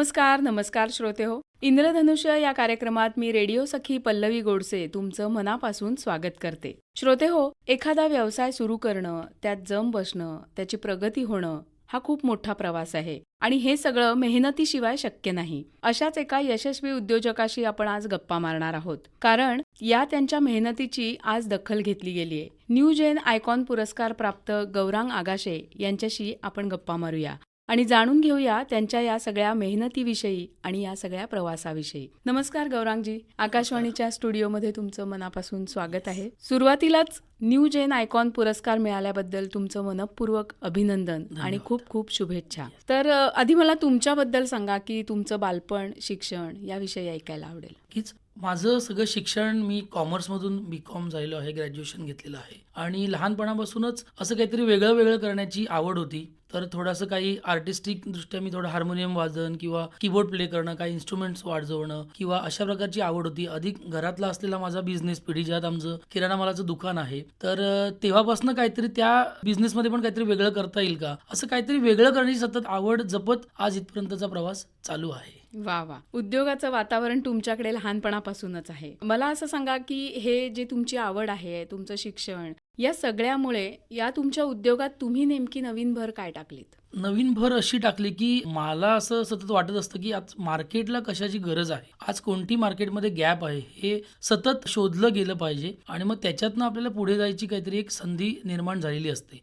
नमस्कार नमस्कार श्रोते हो. इंद्रधनुष्य या कार्यक्रमात मी रेडिओ सखी पल्लवी गोडसे तुमचं मनापासून स्वागत करते. श्रोते हो एखादा व्यवसाय सुरू करणं त्यात जम बसणं त्याची प्रगती होणं हा खूप मोठा प्रवास आहे. आणि हे सगळं मेहनतीशिवाय शक्य नाही. अशाच एका यशस्वी उद्योजकाशी आपण आज गप्पा मारणार आहोत. कारण या त्यांच्या मेहनतीची आज दखल घेतली गेलीये न्यू जेन आयकॉन पुरस्कार प्राप्त गौरांग आगाशे यांच्याशी आपण गप्पा मारूया. आणि जाणून घेऊया त्यांच्या या सगळ्या मेहनतीविषयी आणि या सगळ्या प्रवासाविषयी. नमस्कार गौरांगजी. आकाशवाणीच्या स्टुडिओमध्ये तुमचं मनापासून स्वागत आहे. सुरुवातीलाच न्यू जेन आयकॉन पुरस्कार मिळाल्याबद्दल तुमचं मनपूर्वक अभिनंदन आणि खूप खूप शुभेच्छा. तर आधी मला तुमच्याबद्दल सांगा की तुमचं बालपण शिक्षण याविषयी ऐकायला आवडेल. माझं सगळं शिक्षण मी कॉमर्समधून बी कॉम झालेलो आहे ग्रॅज्युएशन घेतलेलं आहे. आणि लहानपणापासूनच असं काहीतरी वेगळं वेगळं करण्याची आवड होती. तर थोडंसं काही आर्टिस्टिक दृष्ट्या मी थोडं हार्मोनियम वाजन किंवा कीबोर्ड प्ले करणं काही इन्स्ट्रुमेंट्स वाजवणं किंवा अशा प्रकारची आवड होती. अधिक घरातला असलेला माझा बिझनेस पिढी ज्यात आमचं किराणा मालाचं दुकान आहे. तर तेव्हापासून काहीतरी त्या बिझनेसमध्ये पण काहीतरी वेगळं करता येईल का? असं काहीतरी वेगळं करण्याची सतत आवड जपत आज इथपर्यंतचा प्रवास चालू आहे. वा वा. उद्योगाचं वातावरण तुमच्याकडे लहानपणापासूनच आहे. मला असं सांगा की हे जे तुमची आवड आहे तुमचं शिक्षण या सगळ्यामुळे या तुमच्या उद्योगात तुम्ही नेमकी नवीन भर काय टाकलीत? नवीन भर अशी टाकली की मला असं सतत वाटत असतं की आज मार्केटला कशाची गरज आहे? आज कोणती मार्केटमध्ये गॅप आहे? हे सतत शोधलं गेलं पाहिजे आणि मग त्याच्यातनं आपल्याला पुढे जायची काहीतरी एक संधी निर्माण झालेली असते.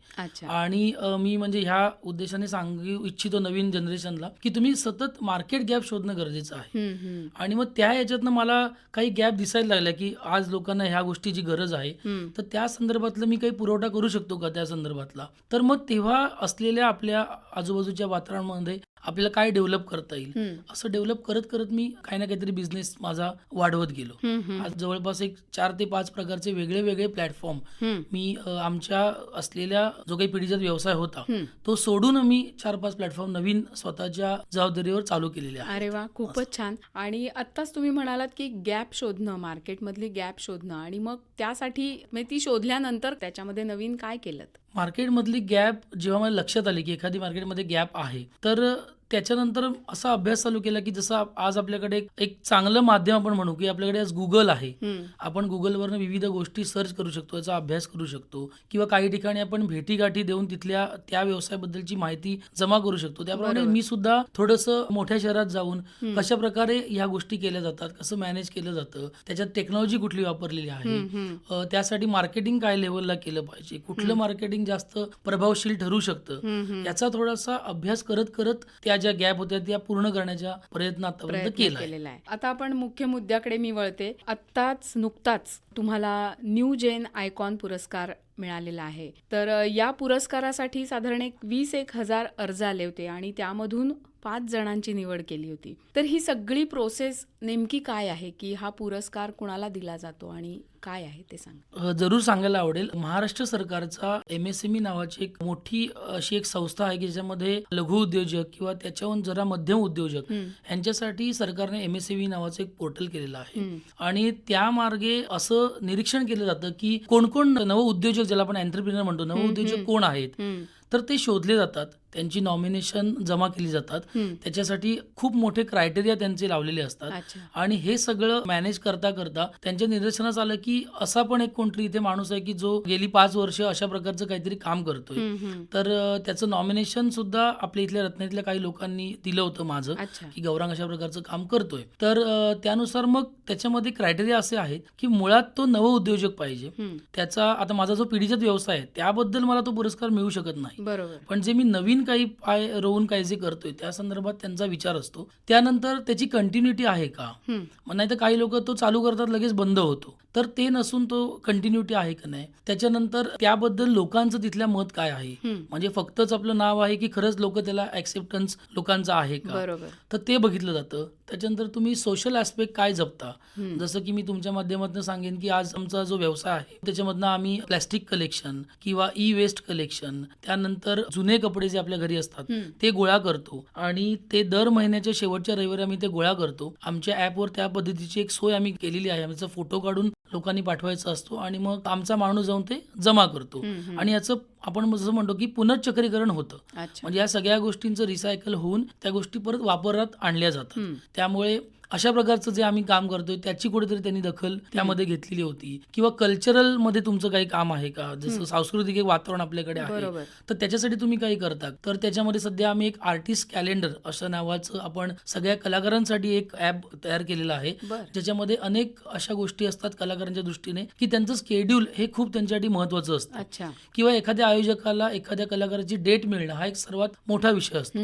आणि मी म्हणजे ह्या उद्देशाने सांगू इच्छितो नवीन जनरेशनला की तुम्ही सतत मार्केट गॅप शोधणं गरजेचं आहे. आणि मग त्या याच्यातनं मला काही गॅप दिसायला लागल्या की आज लोकांना ह्या गोष्टीची गरज आहे. तर त्या संदर्भातलं मी काही पुरवठा करू शकतो का त्या संदर्भातला? तर मग तेव्हा असलेल्या आपल्या आजूबाजूच्या वातावरणामध्ये आपल्याला काय डेव्हलप करता येईल? असं डेव्हलप करत करत मी काही ना काहीतरी बिझनेस माझा वाढवत गेलो. आज जवळपास एक चार ते पाच प्रकारचे वेगळे वेगळे प्लॅटफॉर्म मी आमच्या असलेल्या जो काही पिढीचा व्यवसाय होता. तो सोडून मी चार पाच प्लॅटफॉर्म नवीन स्वतःच्या जबाबदारीवर चालू केलेले अरे वा खूपच छान. आणि आत्ताच तुम्ही म्हणालात की गॅप शोधणं मार्केटमधली गॅप शोधणं आणि मग त्यासाठी म्हणजे ती शोधल्यानंतर त्याच्यामध्ये नवीन काय केलं मार्केटमधली गॅप जेव्हा मला लक्षात आली की एखादी मार्केटमध्ये गॅप आहे तर त्याच्यानंतर असा अभ्यास चालू केला की जसं आज आपल्याकडे एक- एक चांगलं माध्यम आपण म्हणू की आपल्याकडे आज गुगल आहे आपण गुगलवरनं विविध गोष्टी सर्च करू शकतो याचा अभ्यास करू शकतो किंवा काही ठिकाणी आपण भेटीगाठी देऊन तिथल्या त्या व्यवसायाबद्दलची माहिती जमा करू शकतो त्याप्रमाणे. मी सुद्धा थोडंसं मोठ्या शहरात जाऊन. कशा प्रकारे ह्या गोष्टी केल्या जातात कसं मॅनेज केलं जातं त्याच्यात टेक्नॉलॉजी कुठली वापरलेली आहे त्यासाठी मार्केटिंग काय लेवलला केलं पाहिजे कुठलं मार्केटिंग जास्त प्रभावशील ठरू शकतं. याचा थोडासा अभ्यास करत करत त्या ज्या गॅप होत्या त्या पूर्ण करण्याचा प्रयत्न आतापर्यंत केला आहे. आता आपण मुख्य मुद्द्याकडे मी वळते. आत्ताच नुकताच तुम्हाला न्यू जेन आयकॉन पुरस्कार मिळालेला आहे. तर या पुरस्कारासाठी साधारण एक वीस एक हजार अर्ज आले होते आणि त्यामधून पाच जणांची निवड केली होती. तर ही सगळी प्रोसेस नेमकी काय आहे? की हा पुरस्कार कुणाला दिला जातो आणि काय आहे ते सांग. जरूर सांगायला आवडेल. महाराष्ट्र सरकारचा एम एस एम ई नावाची एक मोठी अशी एक संस्था आहे की ज्याच्यामध्ये लघु उद्योजक किंवा त्याच्याहून जरा मध्यम उद्योजक यांच्यासाठी सरकारने एम एस एम ई नावाचं एक पोर्टल केलेलं आहे. आणि त्या मार्गे असं निरीक्षण केलं जातं की कोण कोण नव उद्योजक ज्याला आपण एंटरप्रिनर म्हणतो नव उद्योजक. कोण आहेत? तर ते शोधले जातात. त्यांची नॉमिनेशन जमा केली जातात. त्याच्यासाठी खूप मोठे क्रायटेरिया त्यांचे लावलेले असतात. आणि हे सगळं मॅनेज करता करता त्यांच्या निदर्शनास आलं की असा पण एक कोणतरी इथे माणूस आहे की जो गेली पाच वर्ष अशा प्रकारचं काहीतरी काम करतोय. तर त्याचं नॉमिनेशन सुद्धा आपल्या इथल्या रत्नातल्या काही लोकांनी दिलं होतं माझं की गौरांग अशा प्रकारचं काम करतोय. तर त्यानुसार मग त्याच्यामध्ये क्रायटेरिया असे आहेत की मुळात तो नव उद्योजक पाहिजे. त्याचा आता माझा जो पिढीजात व्यवसाय आहे त्याबद्दल मला तो पुरस्कार मिळू शकत नाही. पण जे मी नवीन काही पाय रोवून काही जे करतोय त्या संदर्भात त्यांचा विचार असतो. त्यानंतर त्याची कंटिन्युटी आहे का? मग नाही तर काही लोक तो चालू करतात लगेच बंद होतो. तर ते नसून तो कंटिन्युटी आहे का नाही? त्याच्यानंतर त्याबद्दल लोकांचं तिथल्या मत काय आहे. म्हणजे फक्तच आपलं नाव आहे की खरंच लोक त्याला ऍक्सेप्टन्स लोकांचा आहे का? तर ते बघितलं जातं. त्याच्यानंतर तुम्ही सोशल ऍस्पेक्ट काय जपता. जसं की मी तुमच्या माध्यमातून सांगेन की आज आमचा जो व्यवसाय आहे त्याच्यामधनं आम्ही प्लॅस्टिक कलेक्शन किंवा ई वेस्ट कलेक्शन त्यानंतर जुने कपडे जे आपल्या घरी असतात. ते गोळा करतो. आणि ते दर महिन्याच्या शेवटच्या रविवारी आम्ही ते गोळा करतो. आमच्या ॲपवर त्या पद्धतीची एक सोय आम्ही केलेली आहे. आमचा फोटो काढून लोकांनी पाठवायचा असतो आणि मग आमचा माणूस जाऊन ते जमा करतो. आणि याचं आपण जसं म्हणतो की पुनर्चक्रीकरण होतं. म्हणजे या सगळ्या गोष्टींचं रिसायकल होऊन त्या गोष्टी परत वापरात आणल्या जातात. त्यामुळे अशा प्रकारचं जे आम्ही काम करतोय त्याची कुठेतरी त्यांनी दखल त्यामध्ये घेतलेली होती. किंवा कल्चरलमध्ये तुमचं काही काम आहे का? जसं सांस्कृतिक एक वातावरण आपल्याकडे आहे तर त्याच्यासाठी तुम्ही काही करता तर त्याच्यामध्ये सध्या आम्ही एक आर्टिस्ट कॅलेंडर असं नावाचं आपण सगळ्या कलाकारांसाठी एक ॲप तयार केलेलं आहे. ज्याच्यामध्ये अनेक अशा गोष्टी असतात कलाकारांच्या दृष्टीने की त्यांचं स्केड्यूल हे खूप त्यांच्यासाठी महत्वाचं असतं. किंवा एखाद्या आयोजकाला एखाद्या कलाकाराची डेट मिळणं हा एक सर्वात मोठा विषय असतो.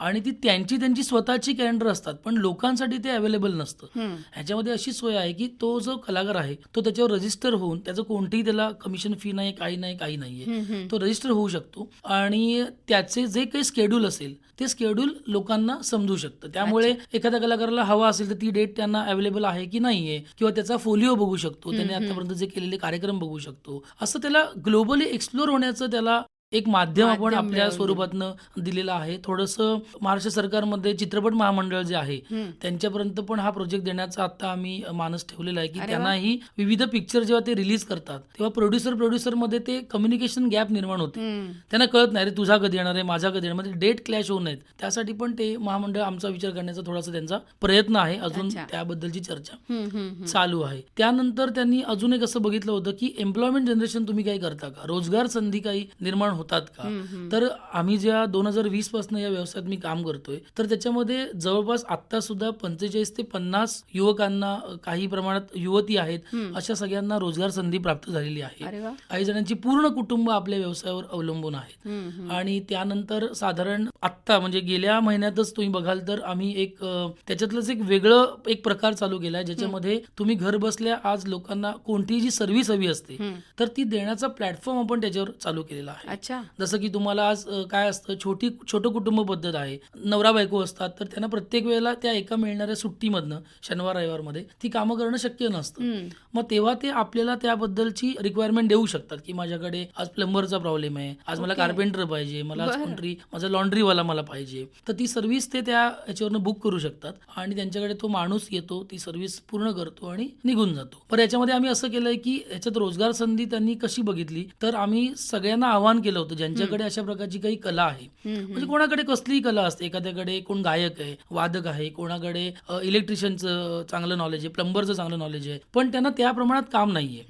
आणि ती त्यांची त्यांची स्वतःची कॅलेंडर असतात. पण लोकांसाठी ते अवेलेबल नसतं. ह्याच्यामध्ये अशी सोय आहे की तो जो कलाकार आहे तो त्याच्यावर रजिस्टर होऊन त्याचं कोणतीही त्याला कमिशन फी नाही काही नाही काही नाहीये. तो रजिस्टर होऊ शकतो आणि त्याचे जे काही स्केड्यूल असेल ते स्केड्यूल लोकांना समजू शकतं. त्यामुळे एखाद्या कलाकाराला हवा असेल तर ती डेट त्यांना अवेलेबल आहे की नाहीये किंवा त्याचा फोलिओ बघू शकतो. त्याने आतापर्यंत जे केलेले कार्यक्रम बघू शकतो. असं त्याला ग्लोबली एक्सप्लोर होण्याचं त्याला एक माध्यम आपण आपल्या. स्वरूपातनं दिलेलं आहे थोडंसं महाराष्ट्र सरकारमध्ये चित्रपट महामंडळ जे आहे. त्यांच्यापर्यंत पण हा प्रोजेक्ट देण्याचा आता आम्ही मानस ठेवलेला आहे की. त्यांनाही विविध पिक्चर जेव्हा ते रिलीज करतात तेव्हा प्रोड्युसर प्रोड्युसरमध्ये ते कम्युनिकेशन गॅप निर्माण होते. त्यांना कळत नाही रे तुझा कधी येणार आहे माझा कधी येणार म्हणजे डेट क्लॅश होऊ नयेत त्यासाठी पण ते महामंडळ आमचा विचार करण्याचा थोडासा त्यांचा प्रयत्न आहे अजून. त्याबद्दलची चर्चा. चालू आहे त्यानंतर त्यांनी अजून एक असं बघितलं होतं की एम्प्लॉयमेंट जनरेशन तुम्ही काही करता का रोजगार संधी काही निर्माण होतात का. तर आम्ही ज्या दोन हजार वीसपासून या व्यवसायात मी काम करतोय तर त्याच्यामध्ये जवळपास आता सुद्धा पंचेचाळीस ते पन्नास युवकांना काही प्रमाणात युवती आहेत. अशा सगळ्यांना रोजगार संधी प्राप्त झालेली आहे काही जणांची पूर्ण कुटुंब आपल्या व्यवसायावर अवलंबून आहेत. आणि त्यानंतर साधारण आत्ता म्हणजे गेल्या महिन्यातच तुम्ही बघाल तर आम्ही एक त्याच्यातलंच एक वेगळं एक प्रकार चालू केलाय ज्याच्यामध्ये तुम्ही घर बसल्या आज लोकांना कोणतीही जी सर्व्हिस हवी असते. तर ती देण्याचा प्लॅटफॉर्म आपण त्याच्यावर चालू केलेला आहे अच्छा जसं की तुम्हाला आज अ, काय असतं छोटी छोटं कुटुंब पद्धत आहे नवरा बायको असतात तर त्यांना प्रत्येक वेळेला त्या एका मिळणाऱ्या सुट्टीमधनं शनिवार रविवारमध्ये ती कामं करणं शक्य नसतं हम्म. मग तेव्हा ते आपल्याला त्याबद्दलची रिक्वायरमेंट देऊ शकतात की माझ्याकडे आज प्लंबरचा प्रॉब्लेम आहे आज मला Okay. कार्पेंटर पाहिजे मला आज बरं. कोणतरी माझा लॉन्ड्रीवाला मला पाहिजे तर ती सर्व्हिस ते त्या याच्यावरनं बुक करू शकतात आणि त्यांच्याकडे तो माणूस येतो ती सर्व्हिस पूर्ण करतो आणि निघून जातो पण याच्यामध्ये आम्ही असं केलंय की याच्यात रोजगार संधी त्यांनी कशी बघितली तर आम्ही सगळ्यांना आवाहन केलं होतं. ज्यांच्याकडे अशा प्रकारची काही कला आहे. म्हणजे कोणाकडे कसलीही कला असते एखाद्याकडे कोण गायक आहे वादक आहे कोणाकडे इलेक्ट्रिशियनचं चांगलं नॉलेज आहे प्लंबरचं चांगलं नॉलेज आहे पण त्यांना त्या प्रमाणात काम नाहीये.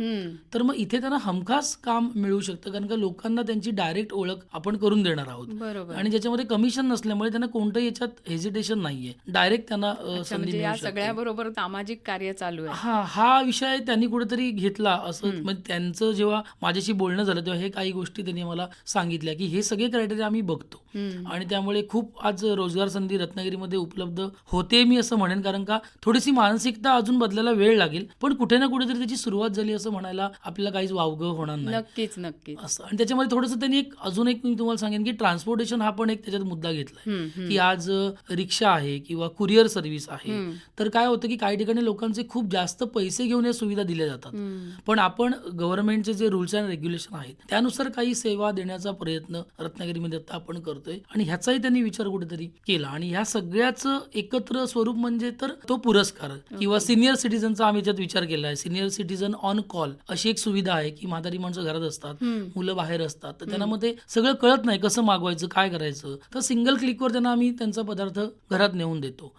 तर मग इथे त्यांना हमखास काम मिळू शकतं कारण का लोकांना त्यांची डायरेक्ट ओळख आपण करून देणार आहोत. आणि ज्याच्यामध्ये कमिशन नसल्यामुळे त्यांना कोणतंही याच्यात हेजिटेशन नाहीये. डायरेक्ट त्यांना संधी म्हणजे. सगळ्याबरोबर सामाजिक कार्य चालू आहे. हा हा विषय त्यांनी कुठेतरी घेतला असं म्हणजे त्यांचं जेव्हा माझ्याशी बोलणं झालं तेव्हा हे काही गोष्टी त्यांनी मला सांगितल्या की हे सगळे क्रायटेरिया आम्ही बघतो. आणि त्यामुळे खूप आज रोजगार संधी रत्नागिरीमध्ये उपलब्ध होते मी असं म्हणेन कारण का थोडीशी मानसिकता अजून बदलायला वेळ लागेल पण कुठे ना कुठेतरी त्याची सुरुवात झाली असं म्हणायला आपल्याला काहीच वावगं होणार नाही नक्कीच नक्कीच असं आणि त्याच्यामध्ये थोडंसं त्यांनी एक अजून एक मी तुम्हाला सांगेन की ट्रान्सपोर्टेशन हा पण एक त्याच्यात मुद्दा घेतलाय. की आज रिक्षा आहे किंवा कुरिअर सर्व्हिस आहे. तर काय होतं की काही ठिकाणी लोकांचे खूप जास्त पैसे घेऊन या सुविधा दिल्या जातात. पण आपण गव्हर्नमेंटचे जे रूल्स अँड रेग्युलेशन आहेत त्यानुसार काही सेवा देण्याचा प्रयत्न रत्नागिरीमध्ये आता आपण करतोय. आणि ह्याचाही त्यांनी विचार कुठेतरी केला. आणि ह्या सगळ्याचं एकत्र स्वरूप म्हणजे तर तो पुरस्कार किंवा सिनियर सिटीजनचा आम्ही त्यात विचार केला आहे. सिनियर सिटीजन ऑन कॉल अशी एक सुविधा आहे की म्हातारी माणसं घरात असतात. मुलं बाहेर असतात. तर त्यांना मग ते सगळं कळत नाही कसं मागवायचं काय करायचं. तर सिंगल क्लिकवर त्यांना आम्ही त्यांचा पदार्थ घरात नेऊन देतो.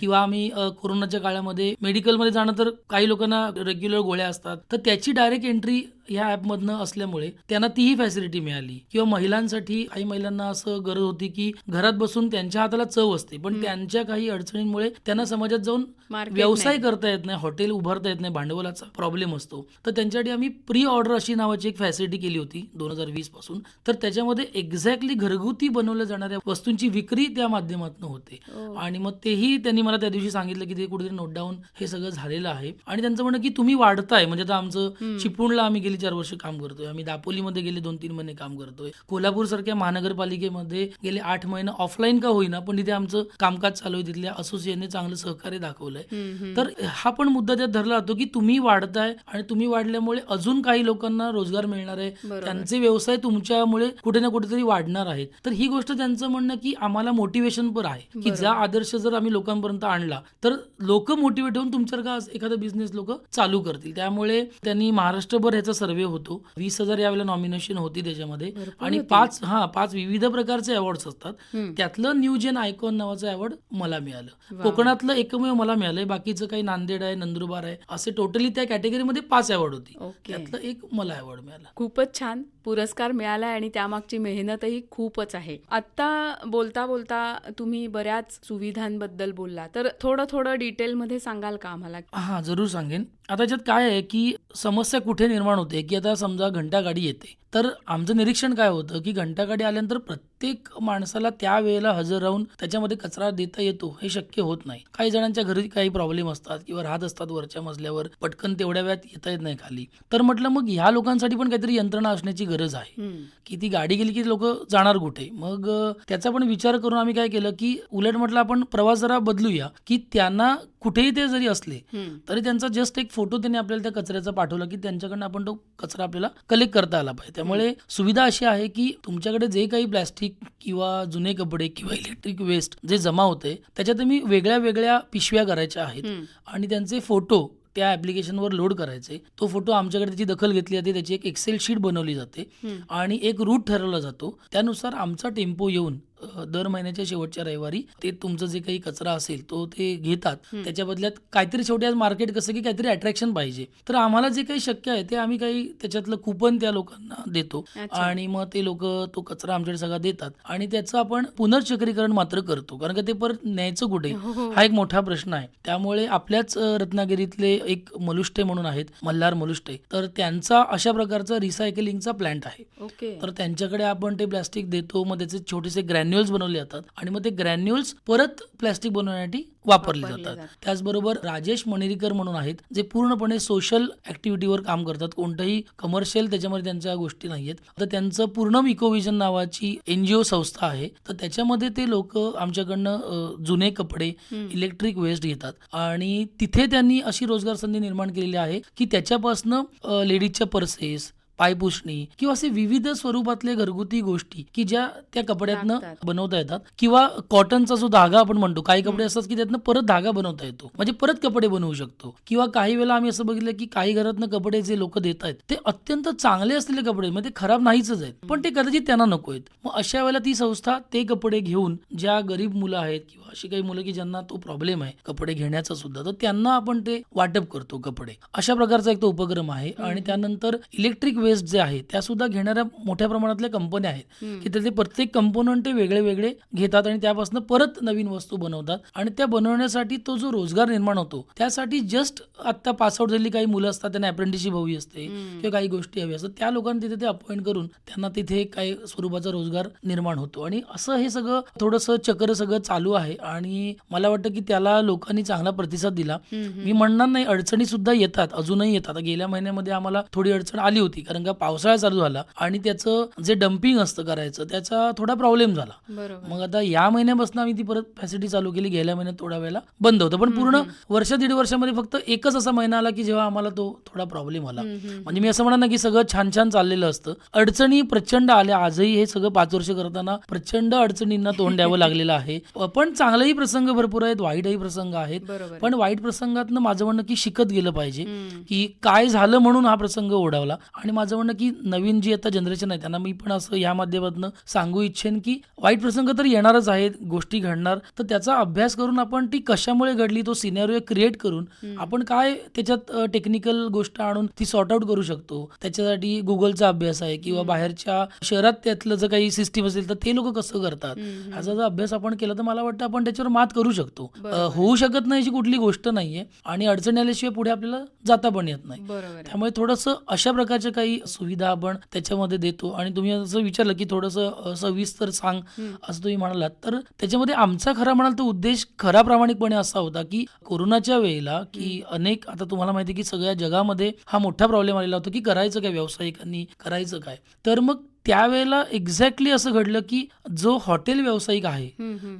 किंवा आम्ही कोरोनाच्या काळामध्ये मेडिकलमध्ये जाणं तर काही लोकांना रेग्युलर गोळ्या असतात. तर त्याची डायरेक्ट एंट्री ह्या ॲपमधनं असल्यामुळे त्यांना तीही फॅसिलिटी मिळाली. किंवा महिलांसाठी काही महिलांना असं गरज होती की घरात बसून त्यांच्या हाताला चव असते. पण त्यांच्या काही अडचणींमुळे त्यांना समाजात जाऊन व्यवसाय. करता येत नाही हॉटेल उभारता येत नाही भांडवलाचा प्रॉब्लेम असतो. तर त्यांच्यासाठी आम्ही प्री ऑर्डर अशी नावाची एक फॅसिलिटी केली होती दोन हजार वीसपासून. तर त्याच्यामध्ये एक्झॅक्टली घरगुती बनवल्या जाणाऱ्या वस्तूंची विक्री त्या माध्यमातून होते. ओ. आणि मग तेही त्यांनी मला त्या दिवशी सांगितलं की ते कुठेतरी नोट डाऊन हे सगळं झालेलं आहे. आणि त्यांचं म्हणणं की तुम्ही वाढताय. म्हणजे आता आमचं चिपळूणला आम्ही गेली चार वर्ष काम करतोय. आम्ही दापोलीमध्ये गेले दोन तीन महिने काम काम करतोय. कोल्हापूर सारख्या महानगरपालिकेमध्ये गेले आठ महिने ऑफलाईन का होईना पण तिथे आमचं कामकाज चालू आहे. तिथल्या असोसिएशनने चांगलं सहकार्य दाखवलंय. तर हा पण मुद्दा त्यात धरला जातो की तुम्ही वाढताय आणि तुम्ही वाढल्यामुळे अजून काही लोकांना रोजगार मिळणार आहे. त्यांचे व्यवसाय तुमच्यामुळे कुठे ना कुठेतरी वाढणार आहेत. तर ही गोष्ट त्यांचं म्हणणं की आम्हाला मोटिवेशन पण आहे. की. ज्या आदर्श जर आम्ही लोकांपर्यंत आणला तर लोक मोटिवेट होऊन तुमच्यासारखा एखादा बिझनेस लोक चालू करतील. त्यामुळे त्यांनी महाराष्ट्रभर ह्याचा सर्वे होतो. वीस हजार यावेळेला नॉमिनेशन होती त्याच्यामध्ये. भरपूर आणि. पाच हा पाच विविध प्रकारचे अवॉर्ड्स असतात. त्यातलं न्यू जेन आयकॉन नावाचं अवॉर्ड मला मिळालं. कोकणातलं एकमेव मला मिळालंय. बाकीचं काही नांदेड आहे नंदुरबार आहे असे टोटली त्या कॅटेगरीमध्ये पाच अवॉर्ड होती. त्यातलं एक मला अवॉर्ड मिळाला. खूपच छान. पुरस्कार मिळाला आणि त्यामागची मेहनतही खूपच आहे. आत्ता बोलता बोलता तुम्ही बऱ्याच सुविधांबद्दल बोलला तर थोडं थोडं डिटेलमध्ये सांगाल का आम्हाला? हा जरूर सांगेन. आता याच्यात काय आहे की समस्या कुठे निर्माण होते? की आता समजा घंटा गाडी येते. तर आमचं निरीक्षण काय होतं की घंटा गाडी आल्यानंतर प्रत्येक माणसाला त्या वेळेला हजर राहून त्याच्यामध्ये कचरा देता येतो हे शक्य होत नाही. काही जणांच्या घरी काही प्रॉब्लेम असतात किंवा राहत असतात वरच्या मजल्यावर पटकन तेवढ्या वेळात येता येत नाही खाली. तर म्हटलं मग ह्या लोकांसाठी पण काहीतरी यंत्रणा असण्याची गरज आहे. की ती गाडी गेली की लोक जाणार कुठे? मग त्याचा पण विचार करून आम्ही काय केलं की उलट म्हटलं आपण प्रवास जरा बदलूया की त्यांना कुठेही ते जरी असले. तरी त्यांचा जस्ट एक फोटो त्यांनी आपल्याला त्या कचऱ्याचा पाठवला की त्यांच्याकडनं आपण तो कचरा आपल्याला कलेक्ट करता आला पाहिजे. त्यामुळे सुविधा अशी आहे की तुमच्याकडे जे काही प्लॅस्टिक किंवा जुने कपडे किंवा इलेक्ट्रिक वेस्ट जे जमा होते त्याच्यात तुम्ही वेगळ्या वेगळ्या पिशव्या करायच्या आहेत. आणि त्यांचे फोटो त्या ॲप्लिकेशनवर लोड करायचे तो फोटो आमच्याकडे त्याची दखल घेतली जाते त्याची एक एक्सेल शीट बनवली जाते. आणि एक रूट ठरवला जातो त्यानुसार आमचा टेम्पो येऊन दर महिन्याच्या शेवटच्या रविवारी ते तुमचं जे काही कचरा असेल तो ते घेतात. त्याच्या बदल्यात काहीतरी शेवटी आज मार्केट कसं की काहीतरी अट्रॅक्शन पाहिजे. तर आम्हाला जे काही शक्य आहे ते आम्ही काही त्याच्यातलं कुपन त्या लोकांना देतो. आणि मग ते लोक तो कचरा आमच्याकडे सगळा देतात. आणि त्याचं आपण पुनर्चक्रीकरण मात्र करतो. कारण का ते परत न्यायचं कुठे? हो, हो. हा एक मोठा प्रश्न आहे. त्यामुळे आपल्याच रत्नागिरीतले एक मलुष्टे म्हणून आहेत मल्हार मलुष्टे तर त्यांचा अशा प्रकारचा रिसायकलिंगचा प्लांट आहे. तर त्यांच्याकडे आपण ते प्लॅस्टिक देतो. मग त्याचे छोटेसे ग्रॅन्युअल्स बनवले जातात आणि मग ते ग्रॅन्युअल्स परत प्लॅस्टिक बनवण्यासाठी वापरले जातात. त्याचबरोबर राजेश मणेरीकर म्हणून आहेत जे पूर्णपणे सोशल ऍक्टिव्हिटीवर काम करतात. कोणतंही कमर्शियल त्याच्यामध्ये त्यांच्या गोष्टी नाहीयेत. तर त्यांचं पूर्णम इकोविजन नावाची एनजीओ संस्था आहे. तर त्याच्यामध्ये ते लोक आमच्याकडनं जुने कपडे. इलेक्ट्रिक वेस्ट घेतात. आणि तिथे त्यांनी अशी रोजगार संधी निर्माण केलेली आहे की त्याच्यापासनं लेडीजच्या पर्सेस पायपुसणी किंवा असे विविध स्वरूपातले घरगुती गोष्टी की ज्या त्या कपड्यातनं. बनवता येतात. किंवा कॉटनचा जो धागा आपण म्हणतो काही कपडे असतात की त्यातनं परत धागा बनवता येतो. म्हणजे परत कपडे बनवू शकतो. किंवा काही वेळेला आम्ही असं बघितलं की काही घरातनं कपडे जे लोक देत आहेत ते अत्यंत चांगले असलेले कपडे म्हणजे ते खराब नाहीच आहेत. पण ते कदाचित त्यांना नको आहेत. मग अशा वेळेला ती संस्था ते कपडे घेऊन ज्या गरीब मुलं आहेत किंवा अशी काही मुलं की ज्यांना तो प्रॉब्लेम आहे कपडे घेण्याचा सुद्धा तर त्यांना आपण ते वाटप करतो कपडे. अशा प्रकारचा एक तो उपक्रम आहे. आणि त्यानंतर इलेक्ट्रिक वेस्ट जे आहे त्या सुद्धा घेणाऱ्या मोठ्या प्रमाणातल्या कंपन्या आहेत. की त्याचे प्रत्येक कंपोनंट ते वेगळे वेगळे घेतात आणि त्यापासून परत नवीन वस्तू बनवतात. आणि त्या बनवण्यासाठी तो जो रोजगार निर्माण होतो त्यासाठी जस्ट आता पासआउट झालेली काही मुलं असतात त्यांना अप्रेंटिसशिप हवी असते. किंवा काही गोष्टी हवी असतात त्या लोकांना तिथे ते अपॉइंट करून त्यांना तिथे काही स्वरूपाचा रोजगार निर्माण होतो. आणि असं हे सगळं थोडंसं चक्र सगळं चालू आहे. आणि मला वाटतं की त्याला लोकांनी चांगला प्रतिसाद दिला. मी म्हणणार नाही अडचणी सुद्धा येतात अजूनही येतात. गेल्या महिन्यामध्ये आम्हाला थोडी अडचण आली होती कारण का पावसाळा चालू झाला आणि त्याचं जे डम्पिंग असतं करायचं त्याचा थोडा प्रॉब्लेम झाला. मग आता या महिन्यापासून आम्ही ती परत फॅसिलिटी चालू केली गेल्या महिन्यात थोड्या वेळेला बंद होतं. पण पूर्ण वर्ष दीड वर्षामध्ये फक्त एकच असा महिना आला की जेव्हा आम्हाला तो थोडा प्रॉब्लेम आला. म्हणजे मी असं म्हणणार ना की सगळं छान छान चाललेलं असतं. अडचणी प्रचंड आल्या. आजही हे सगळं पाच वर्ष करताना प्रचंड अडचणींना तोंड द्यावं लागलेलं आहे. पण चांगलेही प्रसंग भरपूर आहेत वाईटही प्रसंग आहेत. पण वाईट प्रसंगातनं माझं म्हणणं की शिकत गेलं पाहिजे. की काय झालं म्हणून हा प्रसंग ओढावला. आणि माझं म्हणणं की नवीन जी आता जनरेशन आहे त्यांना मी पण असं या माध्यमातून सांगू इच्छेन की वाईट प्रसंग तर येणारच आहेत गोष्टी घडणार. तर त्याचा अभ्यास करून आपण ती कशामुळे घडली तो सिनेरिओ क्रिएट करून आपण काय त्याच्यात टेक्निकल गोष्ट आणून ती सॉर्ट आउट करू शकतो. त्याच्यासाठी गुगलचा अभ्यास आहे किंवा बाहेरच्या शहरात त्यातलं जर काही सिस्टीम असेल तर ते लोक कसं करतात? ह्याचा जर अभ्यास आपण केला तर मला वाटतं आपण त्याच्यावर मात करू शकतो. होऊ शकत नाही अशी कुठली गोष्ट नाहीये आणि अडचणी आल्याशिवाय पुढे आपल्याला जाता पण येत नाही. त्यामुळे थोडंसं अशा प्रकारच्या काही सुविधा आपण त्याच्यामध्ये देतो आणि तुम्ही असं विचारलं की थोडंसं सविस्तर सांग. असं तुम्ही म्हणालात तर त्याच्यामध्ये आमचा खरा म्हणाल तर उद्देश खरा प्रामाणिकपणे असा होता की कोरोनाच्या वेळेला की अनेक आता तुम्हाला माहिती की सगळ्या जगामध्ये हा मोठा प्रॉब्लेम आलेला होता की करायचं काय व्यावसायिकांनी करायचं काय तर मग त्यावेळेला एक्झॅक्टली असं घडलं की जो हॉटेल व्यावसायिक आहे.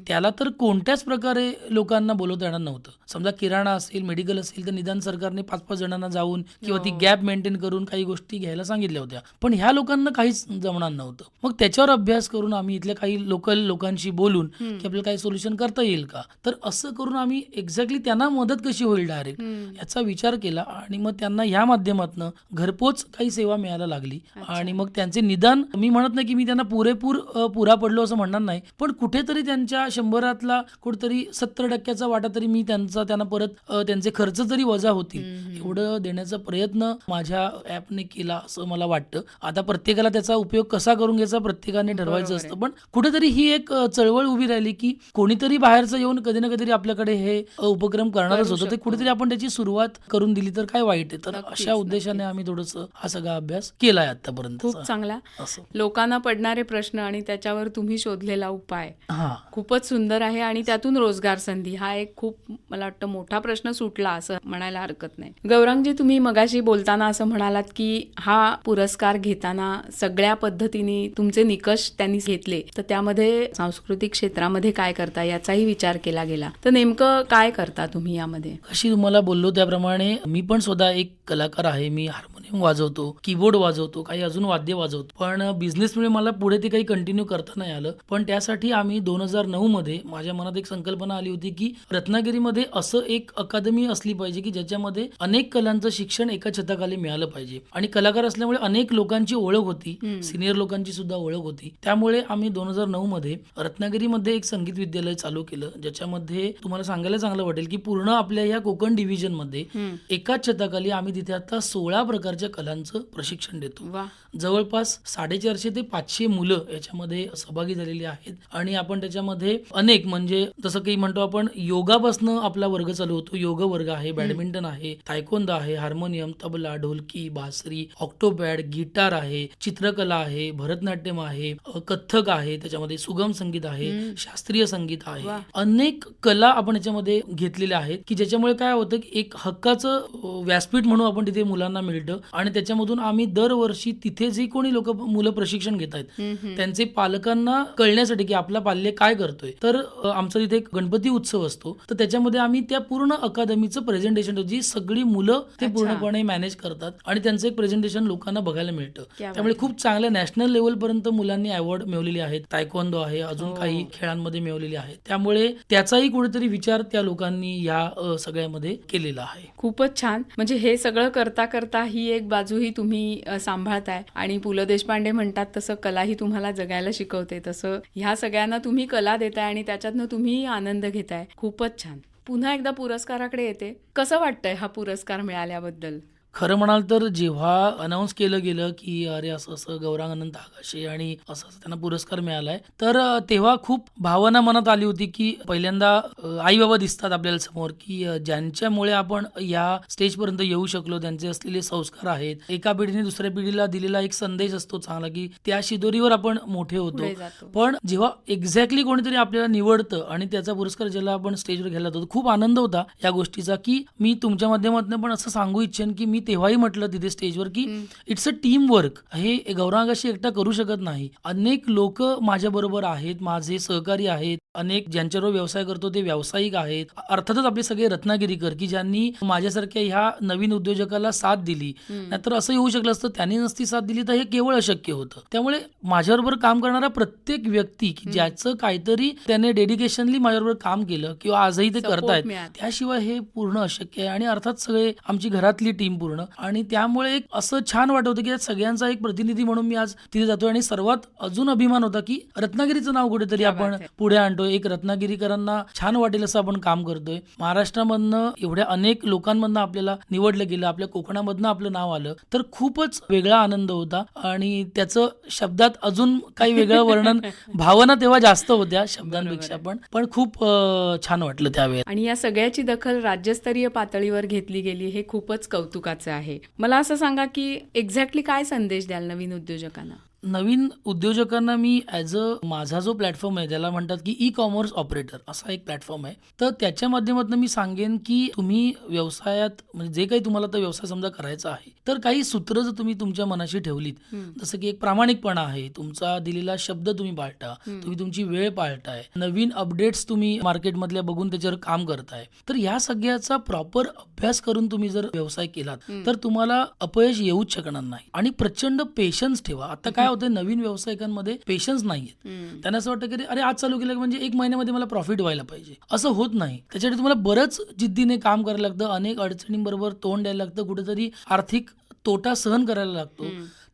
त्याला तर कोणत्याच प्रकारे लोकांना बोलवता येणार नव्हतं समजा किराणा असेल मेडिकल असेल तर निदान सरकारने पाच पाच जणांना जाऊन किंवा ती हो. गॅप मेंटेन करून काही गोष्टी घ्यायला सांगितल्या होत्या पण ह्या लोकांना काहीच जमणार नव्हतं मग त्याच्यावर अभ्यास करून आम्ही इथल्या काही लोकल लोकांशी बोलून. की आपल्याला काही सोल्युशन करता येईल का तर असं करून आम्ही एक्झॅक्टली त्यांना मदत कशी होईल डायरेक्ट. याचा विचार केला आणि मग त्यांना ह्या माध्यमातून घरपोच काही सेवा मिळायला लागली. आणि मग त्यांचे निदान मी म्हणत नाही की मी त्यांना पुरेपूर पुरा पडलो असं म्हणणार नाही पण कुठेतरी त्यांच्या शंभरातला कुठेतरी सत्तर टक्क्याचा वाटा तरी मी त्यांचा त्यांना परत त्यांचे खर्च जरी वजा होतील. एवढं देण्याचा प्रयत्न माझ्या ॲपने केला असं मला वाटतं. आता प्रत्येकाला त्याचा उपयोग कसा करून घ्यायचा प्रत्येकाने ठरवायचं असतं पण कुठेतरी ही एक चळवळ उभी राहिली की कोणीतरी बाहेरचं येऊन कधी ना कधीतरी आपल्याकडे हे उपक्रम करणारच करू होतं. ते. कुठेतरी आपण त्याची सुरुवात करून दिली तर काय वाईट आहे? तर अशा उद्देशाने आम्ही थोडस हा सगळा अभ्यास केलाय आतापर्यंत खूप चांगला. असं. लोकांना पडणारे प्रश्न आणि त्याच्यावर तुम्ही शोधलेला उपाय. हा. खूपच सुंदर आहे आणि त्यातून रोजगार संधी. हा एक खूप मला वाटतं मोठा प्रश्न सुटला असं म्हणायला हरकत नाही. गौरांगजी तुम्ही मगाशी बोलताना असं म्हणालात की हा पुरस्कार घेताना सगळ्या पद्धतीने तुमचे निकष त्यांनी घेतले. तर त्यामध्ये सांस्कृतिक क्षेत्रामध्ये काय करता याचाही विचार केला गेला. तर नेमकं काय करता तुम्ही यामध्ये? कशी तुम्हाला बोललो त्याप्रमाणे मी पण स्वतः एक कलाकार आहे. मी हार्मोनियम वाजवतो कीबोर्ड वाजवतो काही अजून वाद्य वाजवतो. पण बिझनेसमुळे मला पुढे ते काही कंटिन्यू करता नाही आलं. पण त्यासाठी आम्ही दोन हजार नऊ मध्ये माझ्या मनात एक संकल्पना आली होती की रत्नागिरीमध्ये असं एक अकादमी असली पाहिजे की ज्याच्यामध्ये अनेक कलांचं शिक्षण एका छताखाली मिळालं पाहिजे. आणि कलाकार असल्यामुळे अनेक लोकांची ओळख होती. सिनियर लोकांची सुद्धा ओळख होती. त्यामुळे आम्ही दोन हजार नऊ मध्ये रत्नागिरीमध्ये एक संगीत विद्यालय चालू केलं ज्याच्यामध्ये तुम्हाला सांगायला चांगलं वाटेल की पूर्ण आपल्या या कोकण डिव्हिजनमध्ये. एकाच छताखाली आम्ही तिथे आता सोळा प्रकारच्या कलांचं प्रशिक्षण देतो. जवळपास साडेचारशे ते पाचशे मुलं याच्यामध्ये सहभागी झालेली आहेत. आणि आपण त्याच्यामध्ये अनेक म्हणजे जसं काही म्हणतो आपण योगापासनं आपला वर्ग चालू होतो. योग वर्ग आहे बॅडमिंटन आहे तायकोंदा आहे हार्मोनियम तबला ढोलकी बासरी ऑक्टोपॅड गिटार आहे चित्रकला आहे भरतनाट्यम आहे कथ्थक आहे त्याच्यामध्ये सुगम संगीत आहे. शास्त्रीय संगीत आहे. अनेक कला आपण याच्यामध्ये घेतलेल्या आहेत की ज्याच्यामुळे काय होतं की एक हक्काचं व्यासपीठ म्हणून आपण तिथे मुलांना मिळतं. आणि त्याच्यामधून आम्ही दरवर्षी तिथे जे कोणी लोक मुलं प्रशिक्षण घेत आहेत. त्यांचे पालकांना कळण्यासाठी की आपला पाल्य काय करतोय. तर आमचा तिथे एक गणपती उत्सव असतो. तर त्याच्यामध्ये आम्ही त्या पूर्ण अकादमीचं प्रेझेंटेशन जी सगळी मुलं ते. पूर्णपणे मॅनेज करतात आणि त्यांचं एक प्रेझेंटेशन लोकांना बघायला मिळतं. त्यामुळे खूप चांगल्या नॅशनल लेवल पर्यंत मुलांनी अवॉर्ड मिळवलेले आहेत. तायकोंदो आहे अजून हो. काही खेळांमध्ये मिळवलेले आहेत त्यामुळे त्याचाही कुठेतरी विचार त्या लोकांनी या सगळ्यामध्ये केलेला आहे. खूपच छान. म्हणजे हे सगळं करता करता ही एक प्रत्येक बाजूही तुम्ही सांभाळताय. आणि पु ल देशपांडे म्हणतात तसं कलाही तुम्हाला जगायला शिकवते. तसं ह्या सगळ्यांना तुम्ही कला देताय आणि त्याच्यातनं तुम्ही आनंद घेताय. खूपच छान. पुन्हा एकदा पुरस्काराकडे येते. कसं वाटतंय हा पुरस्कार मिळाल्याबद्दल? खरं म्हणाल तर जेव्हा अनाऊन्स केलं गेलं की अरे असं असं गौरांग अनंत आगाशे आणि असं असं त्यांना पुरस्कार मिळालाय तर तेव्हा खूप भावना मनात आली होती की पहिल्यांदा आई बाबा दिसतात आपल्याला समोर की ज्यांच्यामुळे आपण या स्टेजपर्यंत येऊ शकलो त्यांचे असलेले संस्कार आहेत एका पिढीने दुसऱ्या पिढीला दिलेला एक संदेश असतो चांगला की त्या शिदोरीवर आपण मोठे होतो. पण जेव्हा एक्झॅक्टली कोणीतरी आपल्याला निवडतं आणि त्याचा पुरस्कार ज्याला आपण स्टेजवर घ्यायला जातो खूप आनंद होता या गोष्टीचा की मी तुमच्या माध्यमातून पण असं सांगू इच्छेन की मी तेव्हाही म्हटलं तिथे स्टेजवर की. इट्स अ टीम वर्क हे गौरांगाशी एकटा करू शकत नाही. अनेक लोक माझ्या बरोबर आहेत माझे सहकारी आहेत अनेक ज्यांच्यावर व्यवसाय करतो ते व्यावसायिक आहेत. अर्थातच आपले सगळे रत्नागिरीकर की ज्यांनी माझ्यासारख्या ह्या नवीन उद्योजकाला साथ दिली. नाहीतर असं येऊ शकलं असतं त्यांनी नसती साथ दिली तर हे केवळ अशक्य होतं. त्यामुळे माझ्याबरोबर काम करणारा प्रत्येक व्यक्ती की ज्याचं काहीतरी त्याने डेडिकेशनली माझ्याबरोबर काम केलं किंवा आजही ते करतायत. त्याशिवाय हे पूर्ण अशक्य आहे. आणि अर्थात सगळे आमची घरातली टीम पूर्ण आणि त्यामुळे एक असं छान वाटत होतं की सगळ्यांचा एक प्रतिनिधी म्हणून मी आज तिथे जातो आणि सर्वात अजून अभिमान होता की रत्नागिरीचं नाव कुठेतरी आपण. पुढे आणतोय. एक रत्नागिरीकरांना छान वाटेल असं आपण काम करतोय. महाराष्ट्रामधनं एवढ्या अनेक लोकांमधनं आपल्याला निवडलं गेलं. आपल्या कोकणामधनं आपलं नाव आलं. तर खूपच वेगळा आनंद होता. आणि त्याचं शब्दात अजून काही वेगळं वर्णन भावना तेव्हा जास्त होत्या शब्दांपेक्षा पण. पण खूप छान वाटलं त्यावेळेस आणि या सगळ्याची दखल राज्यस्तरीय पातळीवर घेतली गेली हे खूपच महत्वाचं आहे. मला असं सांगा की एक्झॅक्टली काय संदेश द्याल नवीन उद्योजकांना? नवीन उद्योजकांना मी ॲज अ माझा जो प्लॅटफॉर्म आहे ज्याला म्हणतात की ई कॉमर्स ऑपरेटर असा एक प्लॅटफॉर्म आहे. तर त्याच्या माध्यमातून मी सांगेन की तुम्ही व्यवसायात म्हणजे जे काही तुम्हाला आता व्यवसाय समजा करायचा आहे तर काही सूत्र जर तुम्ही तुमच्या मनाशी ठेवलीत. जसं की एक प्रामाणिकपणा आहे तुमचा दिलेला शब्द तुम्ही पाळता तुम्ही तुमची वेळ पाळताय नवीन अपडेट्स तुम्ही मार्केटमधल्या बघून त्याच्यावर काम करताय तर या सगळ्याचा प्रॉपर अभ्यास करून तुम्ही जर व्यवसाय केलात तर तुम्हाला अपयश येऊच शकणार नाही. आणि प्रचंड पेशन्स ठेवा. आता काय होतंय नवीन व्यावसायिकांमध्ये पेशन्स नाहीयेत. त्यांना असं वाटतं की अरे- आज चालू केलं म्हणजे एक महिन्यामध्ये मला प्रॉफिट व्हायला पाहिजे. असं होत नाही. त्याच्यासाठी तुम्हाला बरंच जिद्दीने काम करायला लागतं. अनेक अडचणींबरोबर तोंड द्यायला लागतं. कुठेतरी आर्थिक तोटा सहन करायला लागतो.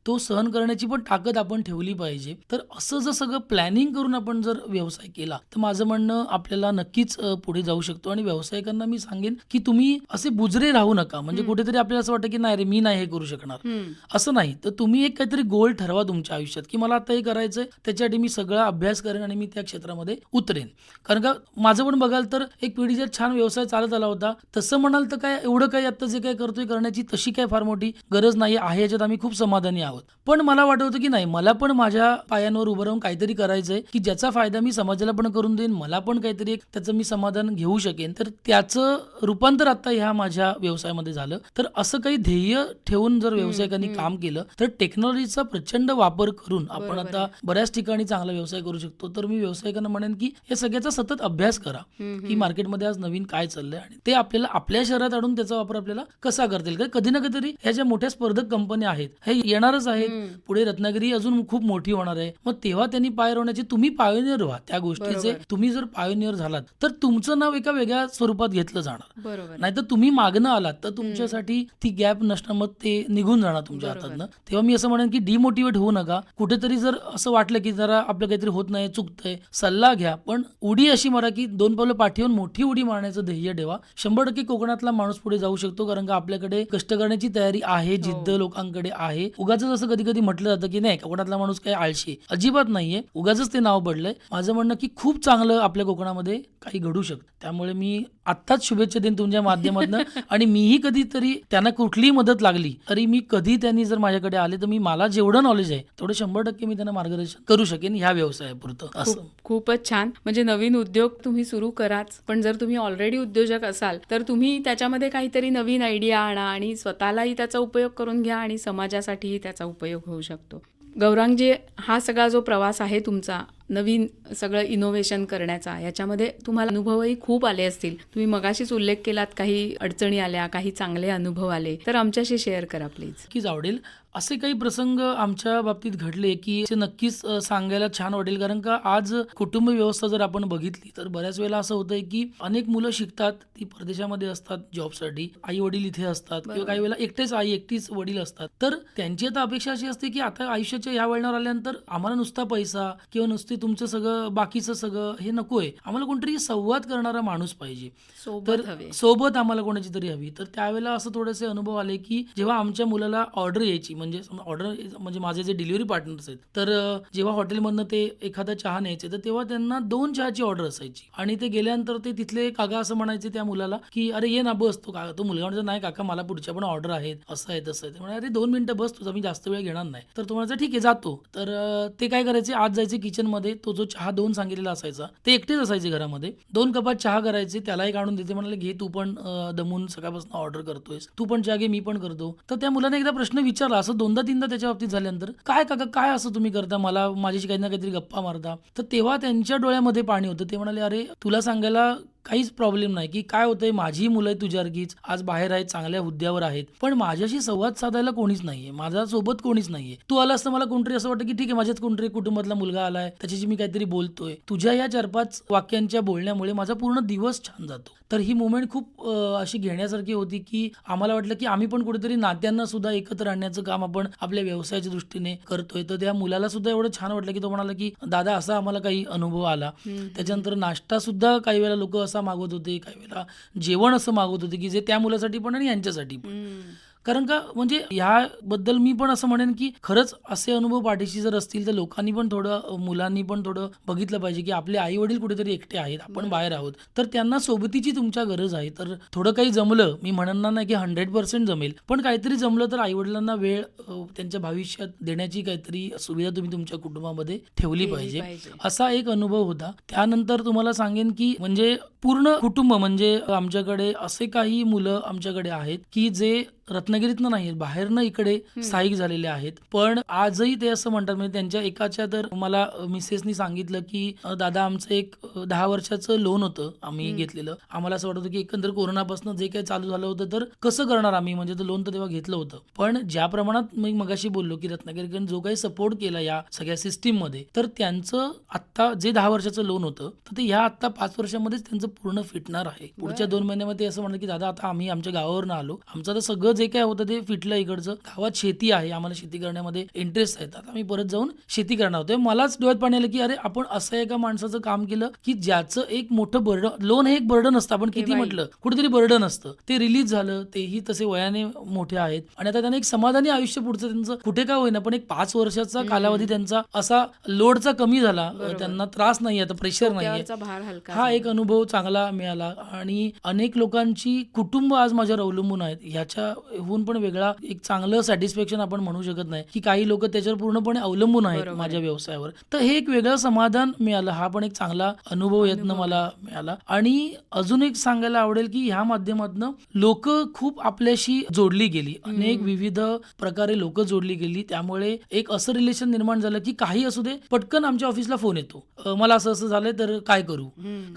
तो सहन करण्याची पण ताकद आपण ठेवली पाहिजे. तर असं जर सगळं प्लॅनिंग करून आपण जर व्यवसाय केला तर माझं म्हणणं आपल्याला नक्कीच पुढे जाऊ शकतो. आणि व्यावसायिकांना मी सांगेन की तुम्ही असे बुजरे राहू नका. म्हणजे कुठेतरी आपल्याला असं वाटतं की नाही रे मी नाही हे करू शकणार. असं नाही. तर तुम्ही एक काहीतरी गोल ठरवा तुमच्या आयुष्यात की मला आता हे करायचंय त्याच्यासाठी मी सगळा अभ्यास करेन आणि मी त्या क्षेत्रामध्ये उतरेन. कारण का माझं पण बघाल तर एक पिढीचा छान व्यवसाय चालत आला होता तसं म्हणाल तर काय एवढं काही आता जे काय करतोय करण्याची तशी काय फार मोठी गरज नाही आहे. याच्यात आम्ही खूप समाधानी आहोत. पण मला वाटत होतं की नाही मला पण माझ्या पायांवर उभं राहून काहीतरी करायचंय की ज्याचा फायदा मी समाजाला पण करून देईन मला पण काहीतरी एक त्याचं मी समाधान घेऊ शकेन. तर त्याचं रूपांतर आता ह्या माझ्या व्यवसायामध्ये झालं. तर असं काही ध्येय ठेवून जर व्यावसायिकांनी काम केलं तर टेक्नॉलॉजीचा प्रचंड वापर करून आपण आता बऱ्याच ठिकाणी चांगला व्यवसाय करू शकतो. तर मी व्यावसायिकांना म्हणेन की या सगळ्याचा सतत अभ्यास करा. की मार्केटमध्ये आज नवीन काय चाललंय आणि ते आपल्याला आपल्या शहरात आणून त्याचा वापर आपल्याला कसा करता येईल? कधी ना कधीतरी ह्या ज्या मोठ्या स्पर्धक कंपन्या आहेत हे येणारच आहेत. हम्म. पुढे रत्नागिरी अजून खूप मोठी होणार आहे. मग तेव्हा त्यांनी पाय रोवण्याची तुम्ही पायोनियर व्हा त्या गोष्टीचे. तुम्ही जर पायोनियर झालात तर तुमचं नाव एका वेगळ्या स्वरूपात घेतलं जाणार. नाहीतर तुम्ही मागणं आलात तर तुमच्यासाठी ती गॅप नसणं मग ते निघून जाणार तुमच्या. हातातनं. तेव्हा मी असं म्हणेन की डिमोटिवेट होऊ नका. कुठेतरी जर असं वाटलं की जरा आपलं काहीतरी होत नाही चुकतंय सल्ला घ्या. पण उडी अशी मारा की दोन पावलं पाठीवून मोठी उडी मारण्याचं ध्येय ठेवा. शंभर टक्के कोकणातला माणूस पुढे जाऊ शकतो कारण का आपल्याकडे कष्ट करण्याची तयारी आहे जिद्द लोकांकडे आहे. उगाच असं कधी कधी म्हटलं जातं की नाही कोकणातला माणूस काही आळशी. अजिबात नाहीये. उगाच ते नाव पडलंय. माझं म्हणणं की खूप चांगलं आपल्या कोकणामध्ये काही घडू शकतं. त्यामुळे मी आत्ताच शुभेच्छा देईन तुमच्या माध्यमातून. आणि मीही कधीतरी त्यांना कुठलीही मदत लागली तरी मी कधी त्यांनी जर माझ्याकडे आले तर मी मला जेवढं नॉलेज आहे तेवढं शंभर टक्के मी त्यांना मार्गदर्शन करू शकेन ह्या व्यवसायापुरतं. असं. खूप खूपच छान. म्हणजे नवीन उद्योग तुम्ही सुरू कराच पण जर तुम्ही ऑलरेडी उद्योजक असाल तर तुम्ही त्याच्यामध्ये काहीतरी नवीन आयडिया आणा आणि स्वतःलाही त्याचा उपयोग करून घ्या आणि समाजासाठीही त्याचा उपयोग होऊ शकतो. गौरांगजी हा सगळा जो प्रवास आहे तुमचा नवीन सगळं इनोव्हेशन करण्याचा. याच्यामध्ये तुम्हाला अनुभवही खूप आले असतील. तुम्ही मगाशीच उल्लेख केलात काही अडचणी आल्या काही चांगले अनुभव आले. तर आमच्याशी शेअर करा प्लीज की आवडेल. असे काही प्रसंग आमच्या बाबतीत घडले की नक्कीच सांगायला छान वाटेल. कारण का आज कुटुंब व्यवस्था जर आपण बघितली तर बऱ्याच वेळेला असं होतंय की अनेक मुलं शिकतात ती परदेशामध्ये असतात जॉबसाठी आई वडील इथे असतात किंवा काही वेळेला एकटेच आई एकटीच वडील असतात. तर त्यांची आता अपेक्षा अशी असते की आता आयुष्याच्या ह्या वळणावर आल्यानंतर आम्हाला नुसता पैसा किंवा नुसती तुमचं सगळं बाकीचं सगळं हे नकोय. आम्हाला कोणतरी संवाद करणारा माणूस पाहिजे. तर सोबत आम्हाला कोणाची तरी हवी. तर त्यावेळेला असं थोडेसे अनुभव आले की जेव्हा आमच्या मुलाला ऑर्डर यायची म्हणजे ऑर्डर म्हणजे माझे जे डिलिव्हरी पार्टनर्स आहेत तर जेव्हा हॉटेलमधनं ते एखादा चहा न्यायचे तर तेव्हा त्यांना दोन चहाची ऑर्डर असायची. आणि ते गेल्यानंतर ते तिथले काका असं म्हणायचे त्या मुलाला की अरे ये ना बस तो का तो मुलगा म्हणजे नाही काका मला पुढच्या पण ऑर्डर आहेत असं आहे तसं आहे ते म्हणे अरे दोन मिनिटं बस तुझा मी जास्त वेळ घेणार नाही. तर तो म्हणायचा ठीक आहे जातो. तर ते काय करायचे आज जायचे किचनमध्ये तो जो चहा दोन सांगितलेला असायचा ते एकटेच असायचे घरामध्ये. दोन कपात चहा करायचे त्याला एक आणून देते म्हणाले घे तू पण दमून सकाळपासून ऑर्डर करतोयस. तू पण चहा घे मी पण करतो. तर त्या मुलाने एकदा प्रश्न विचारला असं दोनदा तीनदा त्याच्या बाबतीत झाल्यानंतर काय काका काय असं तुम्ही करता? मला माझ्याशी काही ना काहीतरी गप्पा मारता. तर तेव्हा त्यांच्या डोळ्यामध्ये पाणी होतं. ते म्हणाले अरे तुला सांगायला काहीच प्रॉब्लेम नाही की काय होतंय माझी मुलं आहे तुझ्यासारखीच आज बाहेर आहेत चांगल्या हुद्द्यावर आहेत. पण माझ्याशी संवाद साधायला कोणीच नाहीये. माझ्या सोबत कोणीच नाहीये. तू आला असतं मला कोणतरी असं वाटतं की ठीक आहे माझ्याच कोणतरी कुटुंबातला मुलगा आलाय त्याच्याशी मी काहीतरी बोलतोय. तुझ्या या चार पाच वाक्यांच्या बोलण्यामुळे माझा पूर्ण दिवस छान जातो. तर ही मुवमेंट खूप अशी घेण्यासारखी होती की आम्हाला वाटलं की आम्ही पण कुठेतरी नात्यांना सुद्धा एकत्र आणण्याचं काम आपण आपल्या व्यवसायाच्या दृष्टीने करतोय. तर त्या मुलाला सुद्धा एवढं छान वाटलं की तो म्हणाला की दादा असा आम्हाला काही अनुभव आला. त्याच्यानंतर नाश्ता सुद्धा काही वेळेला लोक असा मागवत होते काही वेळेला जेवण असं मागवत होते की जे त्या मुलासाठी पण आणि यांच्यासाठी पण. कारण का म्हणजे याबद्दल मी पण असं म्हणेन की खरंच असे अनुभव पाठीशी जर असतील तर लोकांनी पण थोडं मुलांनी पण थोडं बघितलं पाहिजे की आपले आई वडील कुठेतरी एकटे आहेत आपण बाहेर आहोत. तर त्यांना सोबतीची तुमच्या गरज आहे. तर थोडं काही जमलं मी म्हणणार नाही की हंड्रेड पर्सेंट जमेल पण काहीतरी जमलं तर आई वडिलांना वेळ त्यांच्या भविष्यात देण्याची काहीतरी सुविधा तुम्ही तुमच्या कुटुंबामध्ये ठेवली पाहिजे. असा एक अनुभव होता. त्यानंतर तुम्हाला सांगेन की म्हणजे पूर्ण कुटुंब म्हणजे आमच्याकडे असे काही मुलं आमच्याकडे आहेत की जे रत्नागिरीतनं नाही बाहेरनं इकडे स्थायिक झालेले आहेत. पण आजही ते असं म्हणतात म्हणजे त्यांच्या एकाच्या तर मला मिसेसनी सांगितलं की दादा आमचं एक दहा वर्षाचं लोन होतं आम्ही घेतलेलं. आम्हाला असं वाटत होतं की एकंदर कोरोनापासून जे काही चालू झालं होतं तर कसं करणार आम्ही? म्हणजे ते लोन तर तेव्हा घेतलं होतं. पण ज्या प्रमाणात मी मगाशी बोललो की रत्नागिरीकडे जो काही सपोर्ट केला या सगळ्या सिस्टीममध्ये तर त्यांचं आत्ता जे दहा वर्षाचं लोन होतं तर ते ह्या आत्ता पाच वर्षामध्येच त्यांचं पूर्ण फिटणार आहे. पुढच्या दोन महिन्यामध्ये असं म्हणलं की दादा आता आम्ही आमच्या गावावरून आलो. आमचं आता सगळं जे काय होतं ते फिटलं इकडचं. गावात शेती आहे आम्हाला शेती करण्यामध्ये इंटरेस्ट आहे आता आम्ही परत जाऊन शेती करणार होतो मलाच डोळ्यात पाणी आलं की अरे आपण असं एका माणसाचं काम केलं की ज्याचं एक मोठं बर्डन लोन हे एक बर्डन असतं. आपण किती. म्हटलं? कुठेतरी बर्डन असतं. ते रिलीज झालं तेही तसे वयाने मोठे आहेत. आणि आता त्यांना एक समाधानी आयुष्य पुढचं त्यांचं कुठे काय होईना पण एक पाच वर्षाचा कालावधी त्यांचा असा लोडचा कमी झाला. त्यांना त्रास नाही आता प्रेशर हलका हा एक अनुभव चांगला मिळाला. आणि अनेक लोकांची कुटुंब आज माझ्यावर अवलंबून आहेत. ह्याच्याहून पण वेगळा एक चांगलं सॅटिस्फॅक्शन आपण म्हणू शकत नाही की काही लोक त्याच्यावर पूर्णपणे अवलंबून आहेत माझ्या व्यवसायावर. तर हे एक वेगळं समाधान मिळालं हा पण एक चांगला अनुभव यातनं मला मिळाला. आणि अजून एक सांगायला आवडेल की ह्या माध्यमातून लोक खूप आपल्याशी जोडली गेली. अनेक विविध प्रकारे लोक जोडली गेली. त्यामुळे एक असं रिलेशन निर्माण झालं की काही असू दे पटकन आमच्या ऑफिसला फोन येतो. मला असं असं झालंय तर काय करू.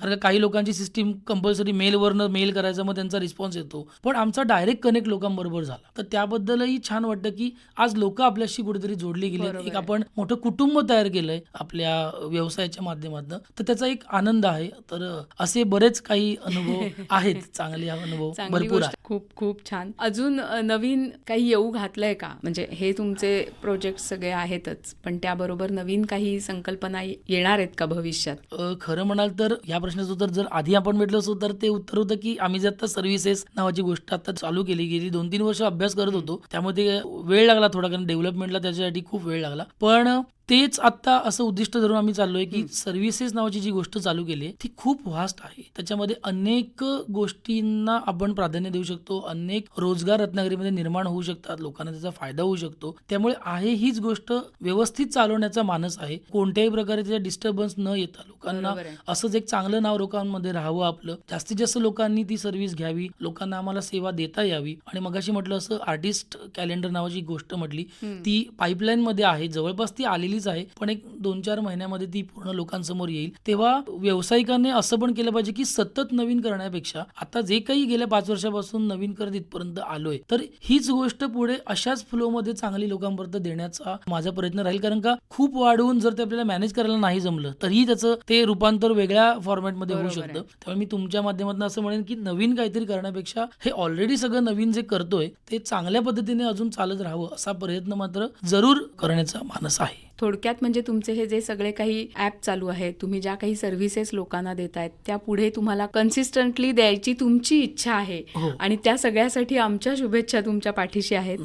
कारण काही लोकांची सिस्टीम कंपल्सरी मेलवरनं मेल करायचा मग त्यांचा रिस्पॉन्स येतो. पण आमचा डायरेक्ट कनेक्ट लोकांबरोबर झाला. तर त्याबद्दलही छान वाटतं की आज लोक आपल्याशी कुठेतरी जोडली गेली. बरोबर. एक. आपण मोठं कुटुंब तयार केलंय आपल्या व्यवसायाच्या माध्यमातून. तर त्याचा एक आनंद आहे. तर असे बरेच काही अनुभव आहेत. चांगले अनुभव भरपूर खूप खूप छान. अजून नवीन काही येऊ घातलंय का? म्हणजे हे तुमचे प्रोजेक्ट सगळे आहेतच पण त्याबरोबर नवीन काही संकल्पना येणार आहेत का भविष्यात? खरं म्हणाल तर या प्रश्नाचं उत्तर जर आधी आपण भेटलो असतो तर ते उत्तर होतं की आम्ही जे आता सर्व्हिसेस नावाची गोष्ट आता चालू केली गेली दोन तीन वर्ष अभ्यास करत होतो. त्यामध्ये वेळ लागला थोडा कारण डेव्हलपमेंटला त्याच्यासाठी खूप वेळ लागला. पण तेच आता असं उद्दिष्ट धरून आम्ही चाललोय की सर्व्हिसेस नावाची जी गोष्ट चालू केली आहे ती खूप व्हास्ट आहे. त्याच्यामध्ये अनेक गोष्टींना आपण प्राधान्य देऊ शकतो. अनेक रोजगार रत्नागिरीमध्ये निर्माण होऊ शकतात. लोकांना त्याचा फायदा होऊ शकतो. त्यामुळे आहे हीच गोष्ट व्यवस्थित चालवण्याचा मानस आहे. कोणत्याही प्रकारे त्याचा डिस्टर्बन्स न येता लोकांना. असंच एक चांगलं नाव लोकांमध्ये राहावं आपलं. जास्तीत जास्त लोकांनी ती सर्व्हिस घ्यावी. लोकांना आम्हाला सेवा देता यावी. आणि मगाशी म्हटलं असं आर्टिस्ट कॅलेंडर नावाची गोष्ट म्हटली ती पाईपलाईन मध्ये आहे. जवळपास ती आलेलीच आहे पण एक दोन चार महिन्यामध्ये ती पूर्ण लोकांसमोर येईल. तेव्हा व्यावसायिकांनी असं पण केलं पाहिजे की सतत नवीन करण्यापेक्षा आता जे काही गेल्या पाच वर्षापासून नवीन करत इथपर्यंत आलोय तर हीच गोष्ट पुढे अशाच फ्लो मध्ये चांगली लोकांपर्यंत देण्याचा माझा प्रयत्न राहील. कारण का खूप वाढवून जर ते आपल्याला मॅनेज करायला नाही जमलं तरीही त्याचं ते रूपांतर वेगळ्या फॉर्मॅटमध्ये होऊ शकतं. त्यामुळे मी तुमच्या माध्यमातून असं म्हणेन की नवीन काहीतरी करण्यापेक्षा हे ऑलरेडी सगळं नवीन जे करतोय ते चांगल्या पद्धतीने अजून चालत राहावं असा प्रयत्न मात्र जरूर करण्याचा मानस आहे. थोडक्यात म्हणजे तुमचे हे जे सगळे काही ऍप चालू आहेत तुम्ही ज्या काही सर्व्हिसेस लोकांना देतायत त्या पुढे तुम्हाला कन्सिस्टंटली द्यायची तुमची इच्छा आहे. हो. आणि त्या सगळ्यासाठी आमच्या शुभेच्छा तुमच्या पाठीशी आहेत.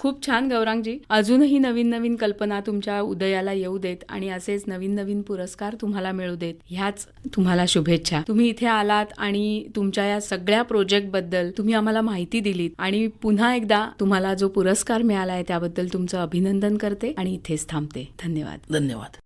खूप छान गौरांगजी. अजूनही नवीन नवीन कल्पना तुमच्या उदयाला येऊ देत आणि असेच नवीन नवीन पुरस्कार तुम्हाला मिळू देत. ह्याच तुम्हाला शुभेच्छा. तुम्ही इथे आलात आणि तुमच्या या सगळ्या प्रोजेक्टबद्दल तुम्ही आम्हाला माहिती दिलीत आणि पुन्हा एकदा तुम्हाला जो पुरस्कार मिळाला आहे त्याबद्दल तुमचं अभिनंदन करते आणि इथेच थांबते. धन्यवाद. धन्यवाद.